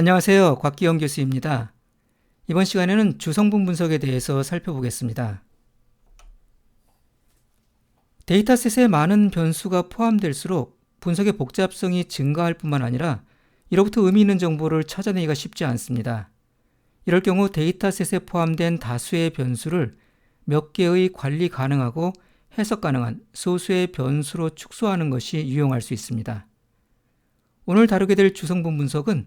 안녕하세요. 곽기영 교수입니다. 이번 시간에는 주성분 분석에 대해서 살펴보겠습니다. 데이터셋에 많은 변수가 포함될수록 분석의 복잡성이 증가할 뿐만 아니라 이로부터 의미 있는 정보를 찾아내기가 쉽지 않습니다. 이럴 경우 데이터셋에 포함된 다수의 변수를 몇 개의 관리 가능하고 해석 가능한 소수의 변수로 축소하는 것이 유용할 수 있습니다. 오늘 다루게 될 주성분 분석은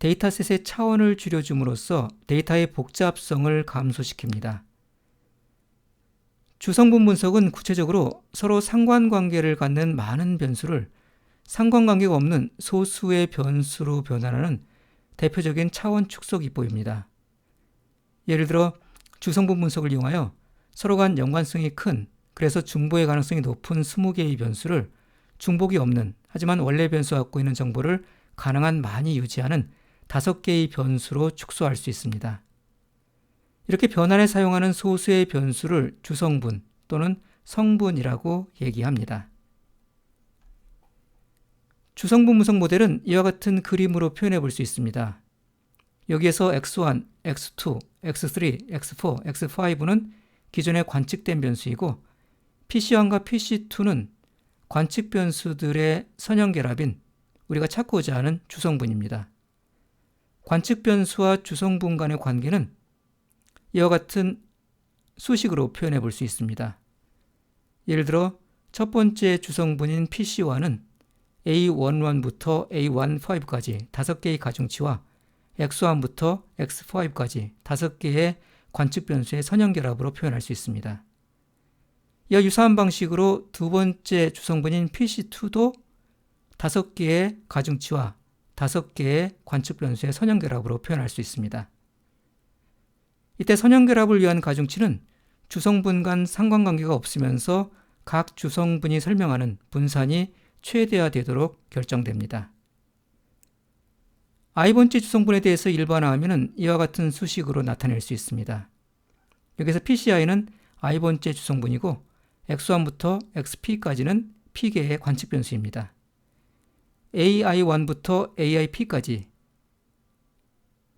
데이터셋의 차원을 줄여줌으로써 데이터의 복잡성을 감소시킵니다. 주성분 분석은 구체적으로 서로 상관관계를 갖는 많은 변수를 상관관계가 없는 소수의 변수로 변환하는 대표적인 차원 축소 기법입니다. 예를 들어 주성분 분석을 이용하여 서로 간 연관성이 큰 그래서 중복의 가능성이 높은 20개의 변수를 중복이 없는 하지만 원래 변수가 갖고 있는 정보를 가능한 많이 유지하는 5개의 변수로 축소할 수 있습니다. 이렇게 변환에 사용하는 소수의 변수를 주성분 또는 성분이라고 얘기합니다. 주성분 분석 모델은 이와 같은 그림으로 표현해 볼 수 있습니다. 여기에서 x1, x2, x3, x4, x5는 기존에 관측된 변수이고 PC1과 PC2는 관측 변수들의 선형 결합인 우리가 찾고자 하는 주성분입니다. 관측 변수와 주성분 간의 관계는 이와 같은 수식으로 표현해 볼 수 있습니다. 예를 들어 첫 번째 주성분인 PC1은 A11부터 A15까지 5개의 가중치와 X1부터 X5까지 5개의 관측 변수의 선형 결합으로 표현할 수 있습니다. 이와 유사한 방식으로 두 번째 주성분인 PC2도 5개의 가중치와 5개의 관측 변수의 선형 결합으로 표현할 수 있습니다. 이때 선형 결합을 위한 가중치는 주성분 간 상관관계가 없으면서 각 주성분이 설명하는 분산이 최대화되도록 결정됩니다. i번째 주성분에 대해서 일반화하면 이와 같은 수식으로 나타낼 수 있습니다. 여기서 PCI는 i번째 주성분이고 x1부터 xp까지는 p개의 관측 변수입니다. Ai1부터 aip까지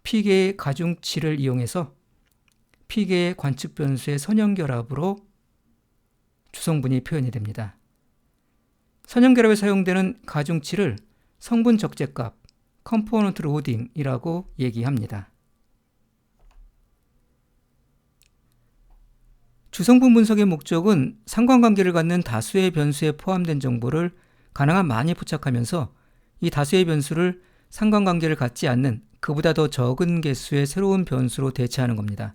p개의 가중치를 이용해서 p개의 관측 변수의 선형 결합으로 주성분이 표현이 됩니다. 선형 결합에 사용되는 가중치를 성분 적재값, 컴포넌트 로딩이라고 얘기합니다. 주성분 분석의 목적은 상관관계를 갖는 다수의 변수에 포함된 정보를 가능한 많이 포착하면서 이 다수의 변수를 상관관계를 갖지 않는 그보다 더 적은 개수의 새로운 변수로 대체하는 겁니다.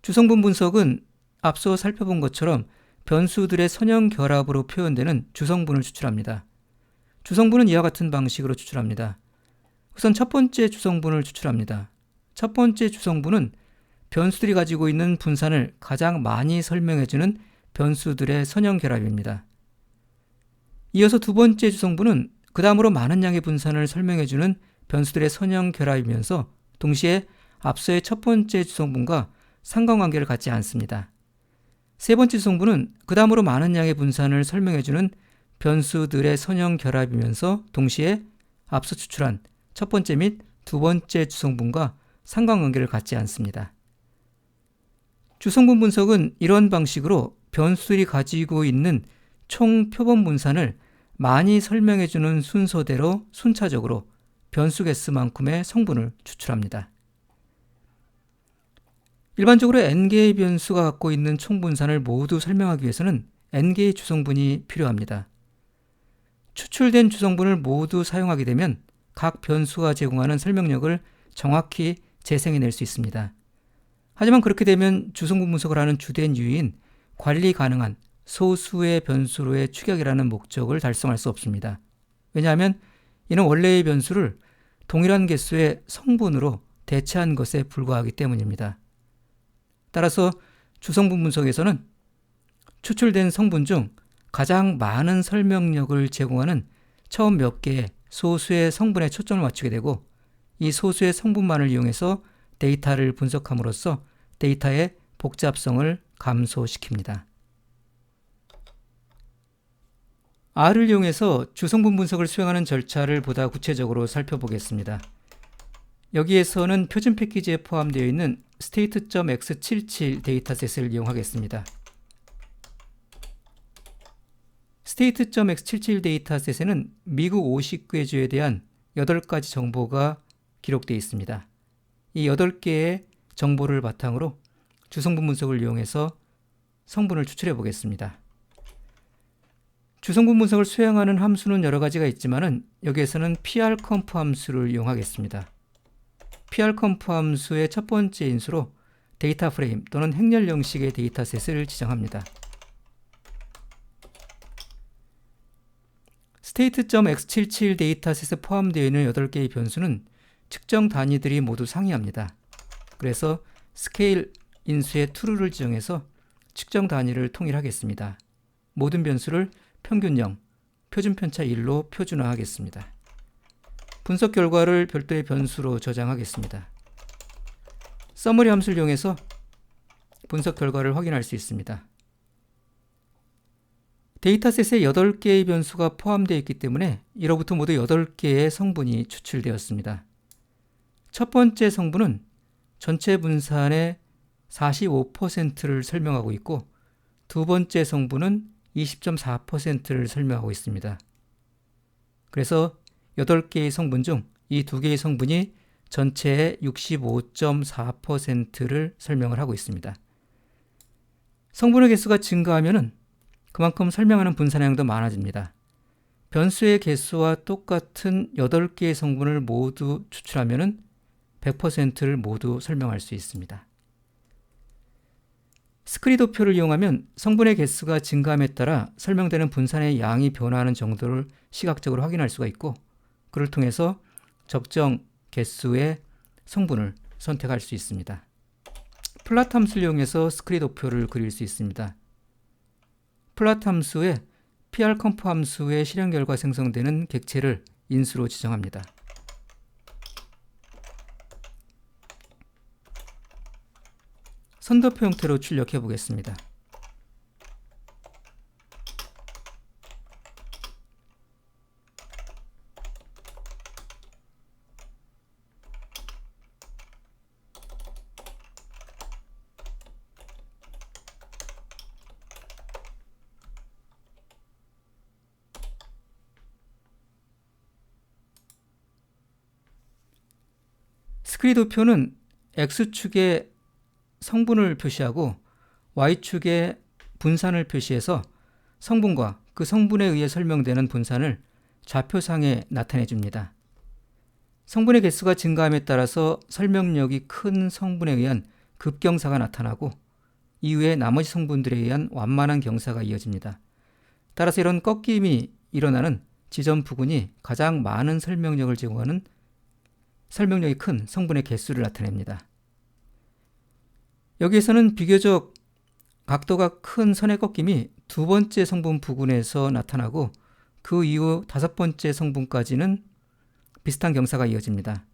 주성분 분석은 앞서 살펴본 것처럼 변수들의 선형 결합으로 표현되는 주성분을 추출합니다. 주성분은 이와 같은 방식으로 추출합니다. 우선 첫 번째 주성분을 추출합니다. 첫 번째 주성분은 변수들이 가지고 있는 분산을 가장 많이 설명해주는 변수들의 선형 결합입니다. 이어서 두 번째 주성분은 그 다음으로 많은 양의 분산을 설명해주는 변수들의 선형 결합이면서 동시에 앞서의 첫 번째 주성분과 상관관계를 갖지 않습니다. 세 번째 주성분은 그 다음으로 많은 양의 분산을 설명해주는 변수들의 선형 결합이면서 동시에 앞서 추출한 첫 번째 및 두 번째 주성분과 상관관계를 갖지 않습니다. 주성분 분석은 이런 방식으로 변수들이 가지고 있는 총 표본 분산을 많이 설명해주는 순서대로 순차적으로 변수 개수만큼의 성분을 추출합니다. 일반적으로 n개의 변수가 갖고 있는 총 분산을 모두 설명하기 위해서는 n개의 주성분이 필요합니다. 추출된 주성분을 모두 사용하게 되면 각 변수가 제공하는 설명력을 정확히 재생해낼 수 있습니다. 하지만 그렇게 되면 주성분 분석을 하는 주된 유인 관리 가능한 소수의 변수로의 추격이라는 목적을 달성할 수 없습니다. 왜냐하면 이는 원래의 변수를 동일한 개수의 성분으로 대체한 것에 불과하기 때문입니다. 따라서 주성분 분석에서는 추출된 성분 중 가장 많은 설명력을 제공하는 처음 몇 개의 소수의 성분에 초점을 맞추게 되고 이 소수의 성분만을 이용해서 데이터를 분석함으로써 데이터의 복잡성을 감소시킵니다. R을 이용해서 주성분 분석을 수행하는 절차를 보다 구체적으로 살펴보겠습니다. 여기에서는 표준 패키지에 포함되어 있는 state.x77 데이터셋을 이용하겠습니다. state.x77 데이터셋에는 미국 59개 주에 대한 8가지 정보가 기록되어 있습니다. 이 8개의 정보를 바탕으로 주성분 분석을 이용해서 성분을 추출해 보겠습니다. 주성분 분석을 수행하는 함수는 여러 가지가 있지만은 여기에서는 prconf 함수를 이용하겠습니다. prconf 함수의 첫 번째 인수로 데이터 프레임 또는 행렬 형식의 데이터셋을 지정합니다. state.x77 데이터셋에 포함되어 있는 8개의 변수는 측정 단위들이 모두 상이합니다. 그래서 스케일 인수의 true를 지정해서 측정 단위를 통일하겠습니다. 모든 변수를 평균 0, 표준 편차 1로 표준화하겠습니다. 분석 결과를 별도의 변수로 저장하겠습니다. 서머리 함수를 이용해서 분석 결과를 확인할 수 있습니다. 데이터셋에 8개의 변수가 포함되어 있기 때문에 1호부터 모두 8개의 성분이 추출되었습니다. 첫 번째 성분은 전체 분산의 45%를 설명하고 있고 두 번째 성분은 20.4%를 설명하고 있습니다. 그래서 8개의 성분 중이두 개의 성분이 전체의 65.4%를 설명을 하고 있습니다. 성분의 개수가 증가하면 그만큼 설명하는 분산량도 많아집니다. 변수의 개수와 똑같은 8개의 성분을 모두 추출하면 100%를 모두 설명할 수 있습니다. 스크리도표를 이용하면 성분의 개수가 증가함에 따라 설명되는 분산의 양이 변화하는 정도를 시각적으로 확인할 수가 있고 그를 통해서 적정 개수의 성분을 선택할 수 있습니다. 플랫 함수를 이용해서 스크리도표를 그릴 수 있습니다. 함수에 prconf 함수의 실행 결과 생성되는 객체를 인수로 지정합니다. 선도표 형태로 출력해 보겠습니다. 스크리도표는 X축에 성분을 표시하고 Y축에 분산을 표시해서 성분과 그 성분에 의해 설명되는 분산을 좌표상에 나타내 줍니다. 성분의 개수가 증가함에 따라서 설명력이 큰 성분에 의한 급경사가 나타나고 이후에 나머지 성분들에 의한 완만한 경사가 이어집니다. 따라서 이런 꺾임이 일어나는 지점 부근이 가장 많은 설명력을 제공하는 설명력이 큰 성분의 개수를 나타냅니다. 여기에서는 비교적 각도가 큰 선의 꺾임이 두 번째 성분 부근에서 나타나고 그 이후 다섯 번째 성분까지는 비슷한 경사가 이어집니다.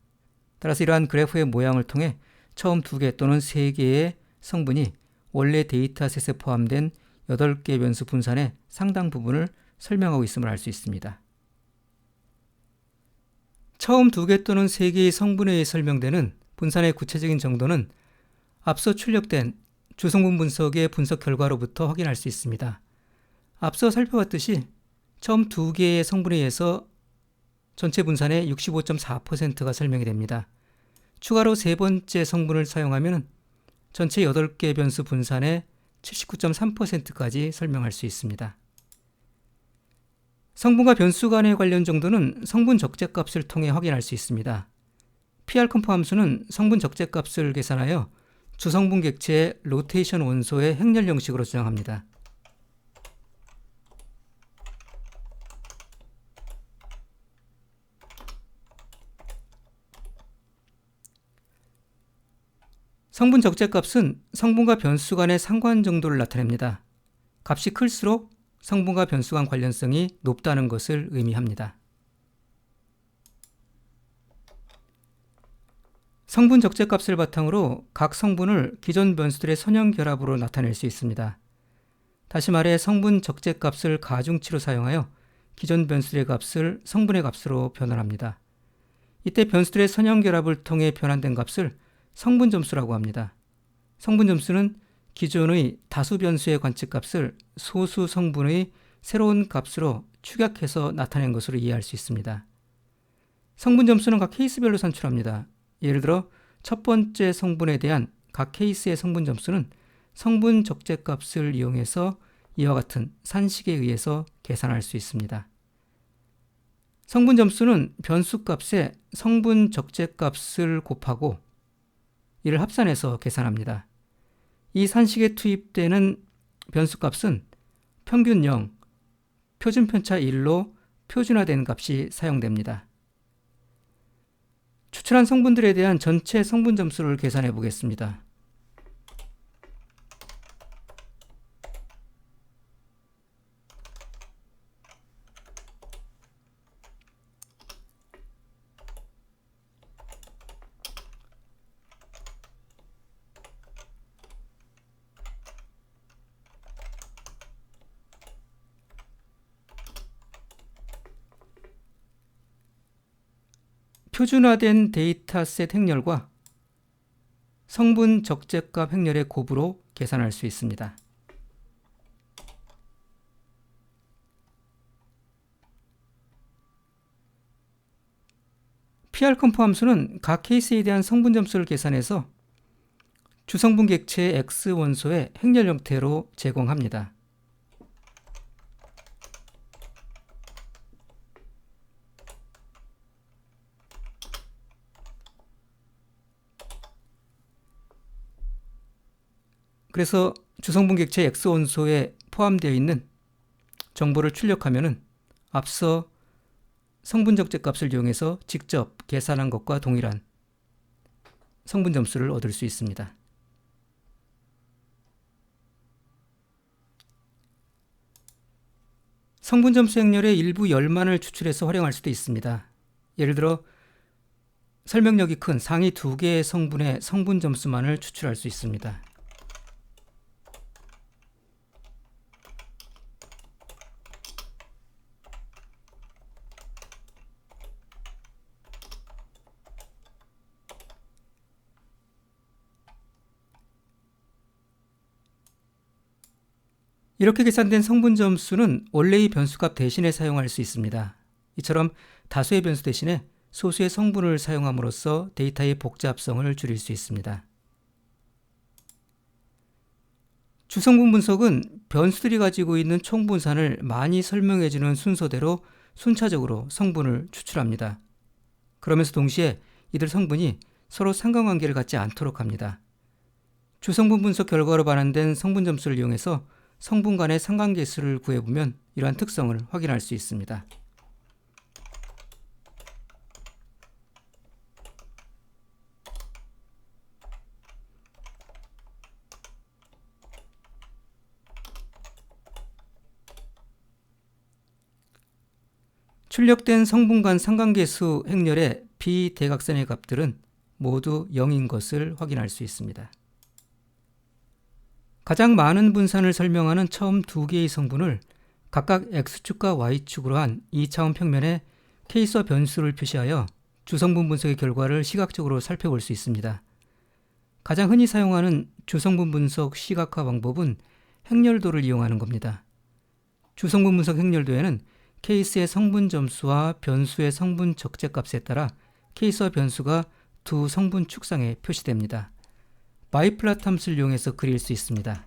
따라서 이러한 그래프의 모양을 통해 처음 두 개 또는 세 개의 성분이 원래 데이터셋에 포함된 8개 변수 분산의 상당 부분을 설명하고 있음을 알 수 있습니다. 처음 두 개 또는 세 개의 성분에 의해 설명되는 분산의 구체적인 정도는 앞서 출력된 주성분 분석의 분석 결과로부터 확인할 수 있습니다. 앞서 살펴봤듯이 처음 두 개의 성분에 의해서 전체 분산의 65.4%가 설명이 됩니다. 추가로 세 번째 성분을 사용하면 전체 8개 변수 분산의 79.3%까지 설명할 수 있습니다. 성분과 변수 간의 관련 정도는 성분 적재값을 통해 확인할 수 있습니다. PR컴프 함수는 성분 적재값을 계산하여 주성분 객체의 로테이션 원소의 행렬 형식으로 저장합니다. 성분 적재값은 성분과 변수 간의 상관 정도를 나타냅니다. 값이 클수록 성분과 변수 간 관련성이 높다는 것을 의미합니다. 성분 적재값을 바탕으로 각 성분을 기존 변수들의 선형 결합으로 나타낼 수 있습니다. 다시 말해 성분 적재값을 가중치로 사용하여 기존 변수들의 값을 성분의 값으로 변환합니다. 이때 변수들의 선형 결합을 통해 변환된 값을 성분 점수라고 합니다. 성분 점수는 기존의 다수 변수의 관측값을 소수 성분의 새로운 값으로 축약해서 나타낸 것으로 이해할 수 있습니다. 성분 점수는 각 케이스별로 산출합니다. 예를 들어 첫 번째 성분에 대한 각 케이스의 성분 점수는 성분 적재 값을 이용해서 이와 같은 산식에 의해서 계산할 수 있습니다. 성분 점수는 변수 값에 성분 적재 값을 곱하고 이를 합산해서 계산합니다. 이 산식에 투입되는 변수 값은 평균 0, 표준 편차 1로 표준화된 값이 사용됩니다. 추출한 성분들에 대한 전체 성분 점수를 계산해 보겠습니다. 표준화된 데이터셋 행렬과 성분 적재값 행렬의 곱으로 계산할 수 있습니다. PR 컴포 함수는 각 케이스에 대한 성분 점수를 계산해서 주성분 객체의 X 원소의 행렬 형태로 제공합니다. 그래서 주성분 객체 X 원소에 포함되어 있는 정보를 출력하면은 앞서 성분 적재 값을 이용해서 직접 계산한 것과 동일한 성분 점수를 얻을 수 있습니다. 성분 점수 행렬의 일부 열만을 추출해서 활용할 수도 있습니다. 예를 들어 설명력이 큰 상위 두 개의 성분의 성분 점수만을 추출할 수 있습니다. 이렇게 계산된 성분 점수는 원래의 변수값 대신에 사용할 수 있습니다. 이처럼 다수의 변수 대신에 소수의 성분을 사용함으로써 데이터의 복잡성을 줄일 수 있습니다. 주성분 분석은 변수들이 가지고 있는 총분산을 많이 설명해주는 순서대로 순차적으로 성분을 추출합니다. 그러면서 동시에 이들 성분이 서로 상관관계를 갖지 않도록 합니다. 주성분 분석 결과로 반환된 성분 점수를 이용해서 성분 간의 상관계수를 구해보면 이러한 특성을 확인할 수 있습니다. 출력된 성분 간 상관계수 행렬의 비대각선의 값들은 모두 0인 것을 확인할 수 있습니다. 가장 많은 분산을 설명하는 처음 두 개의 성분을 각각 X축과 Y축으로 한 2차원 평면에 케이스와 변수를 표시하여 주성분 분석의 결과를 시각적으로 살펴볼 수 있습니다. 가장 흔히 사용하는 주성분 분석 시각화 방법은 행렬도를 이용하는 겁니다. 주성분 분석 행렬도에는 케이스의 성분 점수와 변수의 성분 적재값에 따라 케이스와 변수가 두 성분 축상에 표시됩니다. 바이플랫 함수를 이용해서 그릴 수 있습니다.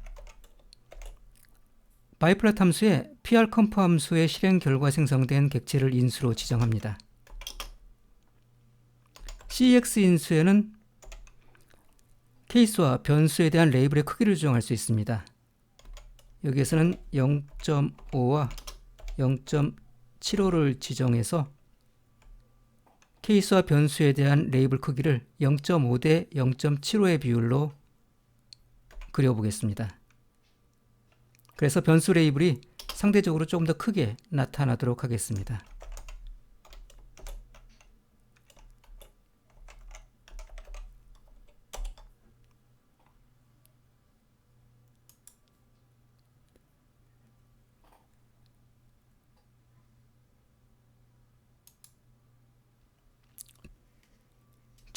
바이플랫 함수에 PR 컴프 함수의 실행 결과 생성된 객체를 인수로 지정합니다. CX 인수에는 케이스와 변수에 대한 레이블의 크기를 조정할 수 있습니다. 여기에서는 0.5와 0.75를 지정해서 케이스와 변수에 대한 레이블 크기를 0.5 대 0.75의 비율로 그려보겠습니다. 그래서 변수 레이블이 상대적으로 조금 더 크게 나타나도록 하겠습니다.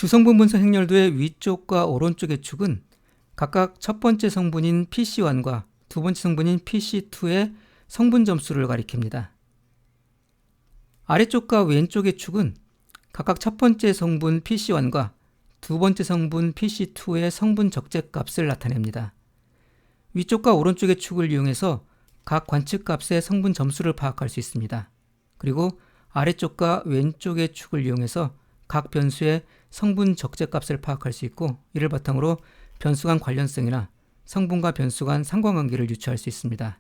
주성분 분석 행렬도의 위쪽과 오른쪽의 축은 각각 첫 번째 성분인 PC1과 두 번째 성분인 PC2의 성분 점수를 가리킵니다. 아래쪽과 왼쪽의 축은 각각 첫 번째 성분 PC1과 두 번째 성분 PC2의 성분 적재 값을 나타냅니다. 위쪽과 오른쪽의 축을 이용해서 각 관측 값의 성분 점수를 파악할 수 있습니다. 그리고 아래쪽과 왼쪽의 축을 이용해서 각 변수의 성분 적재값을 파악할 수 있고 이를 바탕으로 변수 간 관련성이나 성분과 변수 간 상관관계를 유추할 수 있습니다.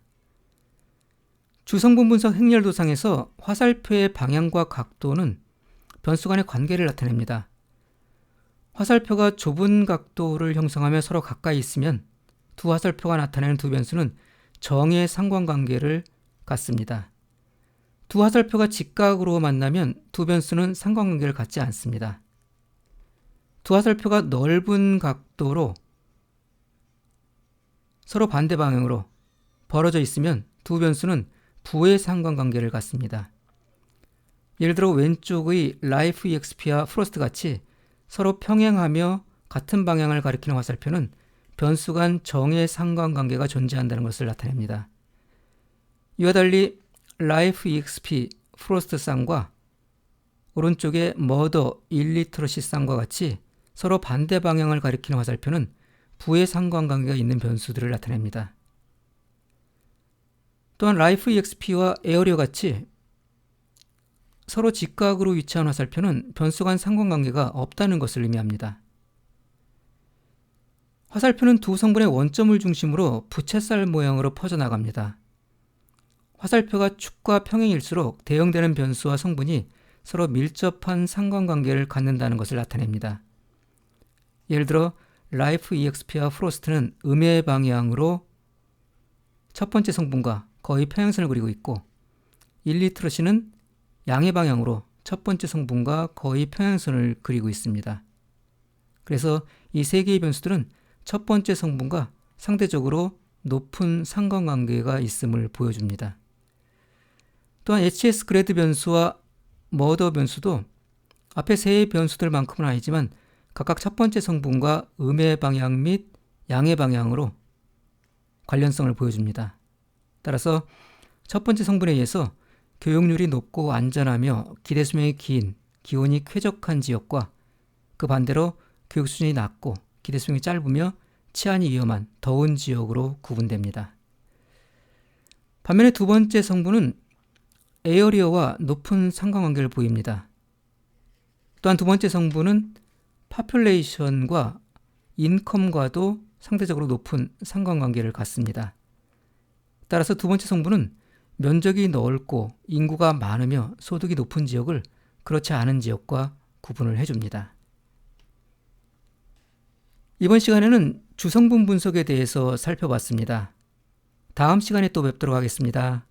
주성분 분석 행렬 도상에서 화살표의 방향과 각도는 변수 간의 관계를 나타냅니다. 화살표가 좁은 각도를 형성하며 서로 가까이 있으면 두 화살표가 나타내는 두 변수는 정의 상관관계를 갖습니다. 두 화살표가 직각으로 만나면 두 변수는 상관관계를 갖지 않습니다. 두 화살표가 넓은 각도로 서로 반대 방향으로 벌어져 있으면 두 변수는 부의 상관관계를 갖습니다. 예를 들어 왼쪽의 life exp와 frost 같이 서로 평행하며 같은 방향을 가리키는 화살표는 변수 간 정의 상관관계가 존재한다는 것을 나타냅니다. 이와 달리 life exp frost 쌍과 오른쪽의 murder illiteracy 쌍과 같이 서로 반대 방향을 가리키는 화살표는 부의 상관관계가 있는 변수들을 나타냅니다. 또한 life exp와 에어리어 같이 서로 직각으로 위치한 화살표는 변수 간 상관관계가 없다는 것을 의미합니다. 화살표는 두 성분의 원점을 중심으로 부채살 모양으로 퍼져나갑니다. 화살표가 축과 평행일수록 대응되는 변수와 성분이 서로 밀접한 상관관계를 갖는다는 것을 나타냅니다. 예를 들어 라이프 EXP와 프로스트는 음의 방향으로 첫 번째 성분과 거의 평행선을 그리고 있고 일리트러시는 양의 방향으로 첫 번째 성분과 거의 평행선을 그리고 있습니다. 그래서 이 세 개의 변수들은 첫 번째 성분과 상대적으로 높은 상관관계가 있음을 보여줍니다. 또한 HS 그레드 변수와 머더 변수도 앞에 세 변수들만큼은 아니지만 각각 첫 번째 성분과 음의 방향 및 양의 방향으로 관련성을 보여줍니다. 따라서 첫 번째 성분에 의해서 교육률이 높고 안전하며 기대 수명이 긴 기온이 쾌적한 지역과 그 반대로 교육 수준이 낮고 기대 수명이 짧으며 치안이 위험한 더운 지역으로 구분됩니다. 반면에 두 번째 성분은 에어리어와 높은 상관관계를 보입니다. 또한 두 번째 성분은 파퓰레이션과 인컴과도 상대적으로 높은 상관관계를 갖습니다. 따라서 두 번째 성분은 면적이 넓고 인구가 많으며 소득이 높은 지역을 그렇지 않은 지역과 구분을 해줍니다. 이번 시간에는 주성분 분석에 대해서 살펴봤습니다. 다음 시간에 또 뵙도록 하겠습니다.